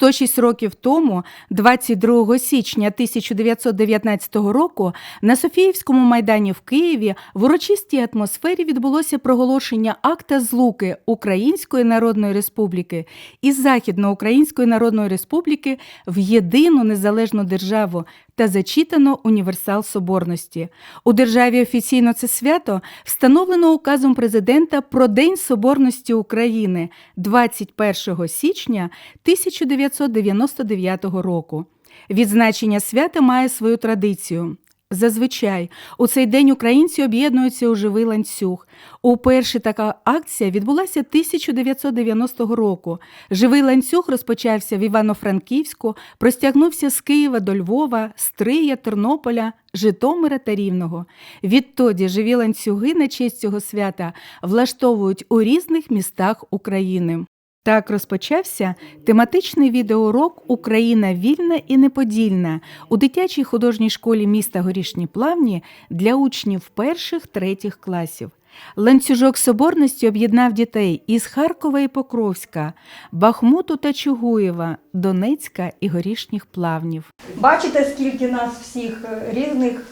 106 років тому, 22 січня 1919 року, на Софіївському майдані в Києві в урочистій атмосфері відбулося проголошення акта злуки Української Народної Республіки і Західноукраїнської Народної Республіки в єдину незалежну державу та зачитано універсал соборності. У державі офіційно це свято встановлено указом президента про День Соборності України 21 січня 1999 року. Відзначення свята має свою традицію. Зазвичай у цей день українці об'єднуються у живий ланцюг. Уперше така акція відбулася 1990 року. Живий ланцюг розпочався в Івано-Франківську, простягнувся з Києва до Львова, Стрия, Тернополя, Житомира та Рівного. Відтоді живі ланцюги на честь цього свята влаштовують у різних містах України. Так розпочався тематичний відеоурок Україна вільна і неподільна у дитячій художній школі міста Горішні Плавні для учнів перших третіх класів. Ланцюжок соборності об'єднав дітей із Харкова і Покровська, Бахмуту та Чугуєва, Донецька і Горішніх Плавнів. Бачите, скільки нас всіх е, різних,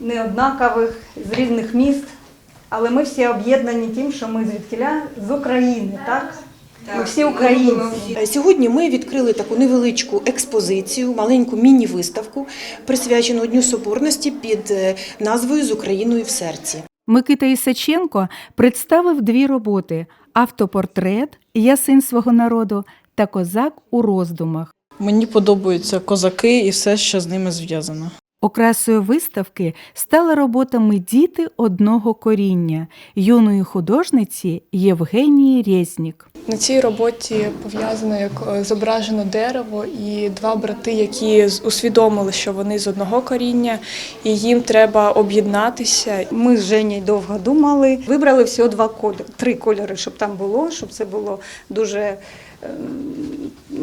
неоднакових, з різних міст, але ми всі об'єднані тим, що ми звідкиля з України, так? Ми всі українці. Сьогодні ми відкрили таку невеличку експозицію, маленьку міні-виставку, присвячену Дню Соборності під е, назвою З Україною в серці. Микита Ісаченко представив дві роботи: автопортрет Я син свого народу та Козак у роздумах. Мені подобаються козаки і все, що з ними зв'язано. Окрасою виставки стала роботами діти одного коріння юної художниці Євгенії Резнік. На цій роботі пов'язано як е, зображено дерево і два брати, які усвідомили, що вони з одного коріння, і їм треба об'єднатися. Ми з Женєю довго думали. Вибрали всього два кольори, три кольори, щоб там було, щоб це було дуже ем,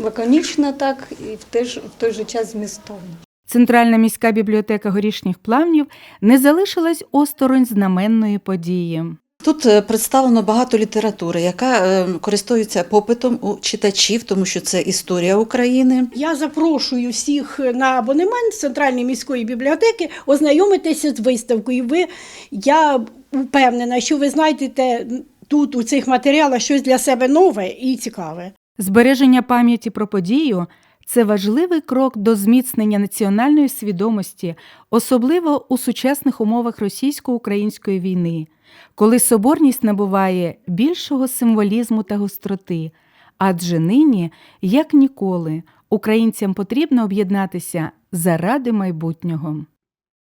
лаконічно так і в той, в той же час змістовно. Центральна міська бібліотека горішніх плавнів не залишилась осторонь знаменної події. Тут е, представлено багато літератури, яка е, користується попитом у читачів, тому що це історія України. Я запрошую всіх на абонемент Центральної міської бібліотеки ознайомитися з виставкою. Ви, я впевнена, що ви знайдете тут у цих матеріалах щось для себе нове і цікаве. Збереження пам'яті про подію це важливий крок до зміцнення національної свідомості, особливо у сучасних умовах російсько-української війни, коли соборність набуває більшого символізму та гостроти. Адже нині, як ніколи, українцям потрібно об'єднатися заради майбутнього.